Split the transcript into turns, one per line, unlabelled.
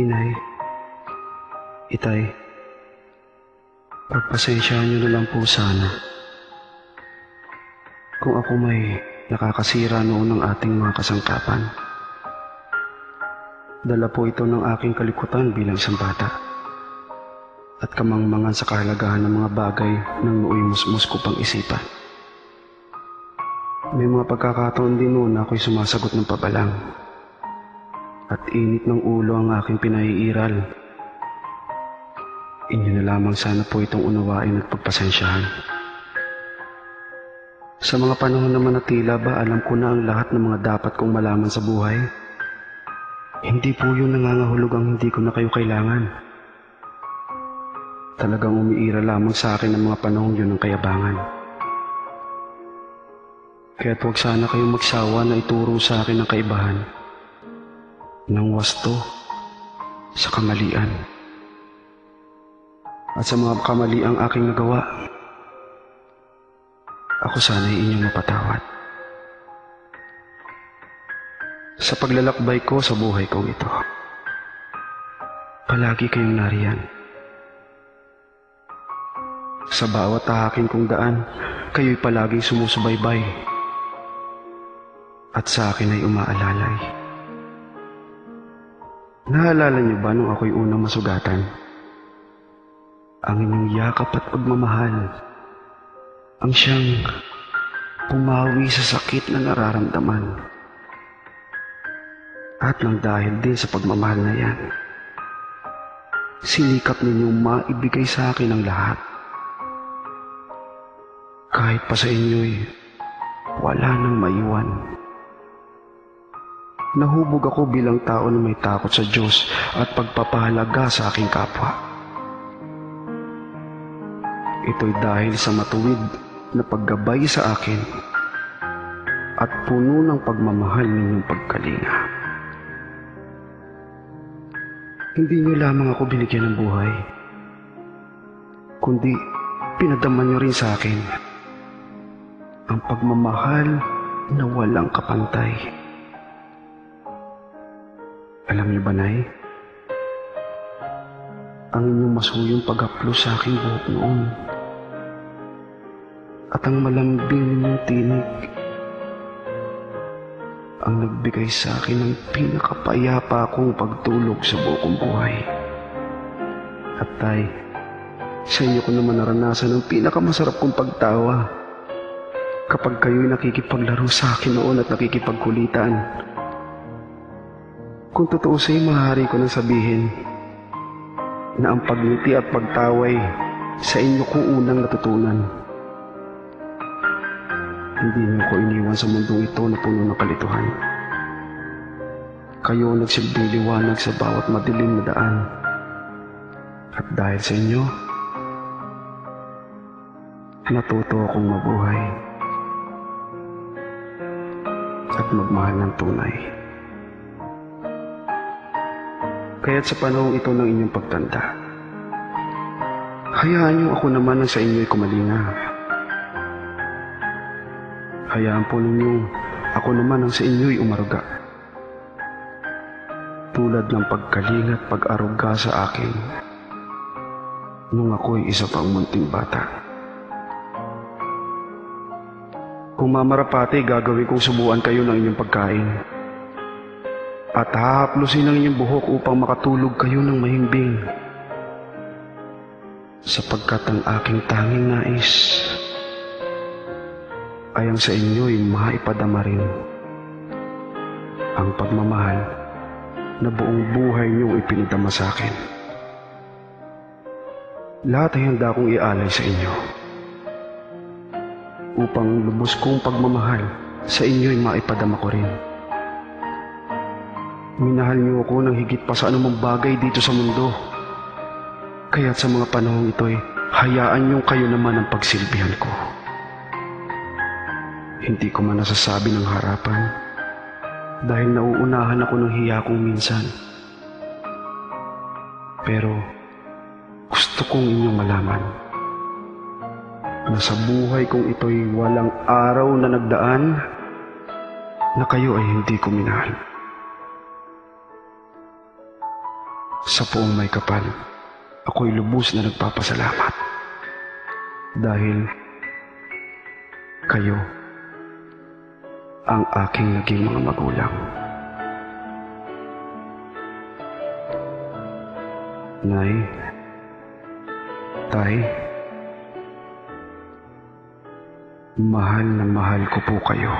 Inay, Itay, pagpasensyahan niyo na lang po sana. Kung ako may nakakasira noon ng ating mga kasangkapan. Dala po ito ng aking kalikutan bilang isang bata. At kamangmangan sa kahalagahan ng mga bagay ng nooy musmus ko pang isipan. May mga pagkakataon din noon na ako'y sumasagot ng pabalang. At init ng ulo ang aking pinaiiral. Inyo na lamang sana po itong unawain at pagpasensyahan. Sa mga panahon naman na tila ba alam ko na ang lahat ng mga dapat kong malaman sa buhay. Hindi po yun nangangahulog ang hindi ko na kayo kailangan. Talagang umiira lamang sa akin ang mga panahong yun ng kayabangan. Kaya't huwag sana kayong magsawa na ituro sa akin ang kaibahan ng wasto sa kamalian. At sa mga kamaliang aking nagawa, ako sana'y inyong mapatawad. Sa paglalakbay ko sa buhay kong ito, palagi kayong nariyan. Sa bawat tahakin kong daan, kayo'y palaging sumusubaybay. At sa akin ay umaalalay. Naalala niyo ba nung ako'y unang masugatan? Ang inyong yakap at pagmamahal. Ang siyang pumawi sa sakit na nararamdaman. At nang dahil din sa pagmamahal na yan, sinikap ninyong maibigay sa akin ang lahat. Kahit pa sa inyo'y wala nang maiwan. Nahubog ako bilang tao na may takot sa Diyos at pagpapahalaga sa aking kapwa. Ito'y dahil sa matuwid na paggabay sa akin at puno ng pagmamahal ninyong pagkalinga. Hindi niyo lamang ako binigyan ng buhay, kundi pinadama niyo rin sa akin ang pagmamahal na walang kapantay. Alam niyo ba, Nay? Ang inyong masuyong pag-aplos sa aking buhok noon at ang malambing ninyong tinig ang nagbigay sa akin ng pinakapayapa kong pagtulog sa buong buhay. At tay, sa inyo ko naman naranasan ang pinakamasarap kong pagtawa kapag kayo'y nakikipaglaro sa akin noon at nakikipagkulitan. Kung totoo sa'yo, maaari ko nang sabihin na ang pagngiti at pagtaway sa inyo ko unang natutunan. Hindi niyo ko iniwan sa mundong ito na puno ng kalituhan. Kayo nagsilbing liwanag sa bawat madilim na daan. At dahil sa inyo, natuto akong mabuhay at magmahal ng tunay. Kaya't sa panahong ito ng inyong pagtanda, hayaan niyo ako naman ang sa inyo'y kumalinga. Hayaan po ninyo ako naman ang sa inyo'y umaruga. Tulad ng pagkalinga at pag-aruga sa akin nung ako'y isa pang munting bata. Kung mamarapati, gagawin kong subuan kayo ng inyong pagkain. At hahaplusin ang inyong buhok upang makatulog kayo ng mahimbing. Sapagkat ang aking tanging nais ay ang sa inyo'y maipadama rin ang pagmamahal na buong buhay niyong ipinadama sa akin. Lahat ay handa kong ialay sa inyo upang lubos kong pagmamahal sa inyo'y maipadama ko rin. Minahal niyo ako ng higit pa sa anumang bagay dito sa mundo. Kaya't sa mga panahong ito'y hayaan niyong kayo naman ang pagsilbihan ko. Hindi ko man nasasabi ng harapan dahil nauunahan ako ng hiya kong minsan. Pero gusto kong inyong malaman na sa buhay kong ito'y walang araw na nagdaan na kayo ay hindi ko minahal. Sa poong may kapal, ako'y lubos na nagpapasalamat. Dahil kayo ang aking naging mga magulang. Nay, Tay, mahal na mahal ko po kayo.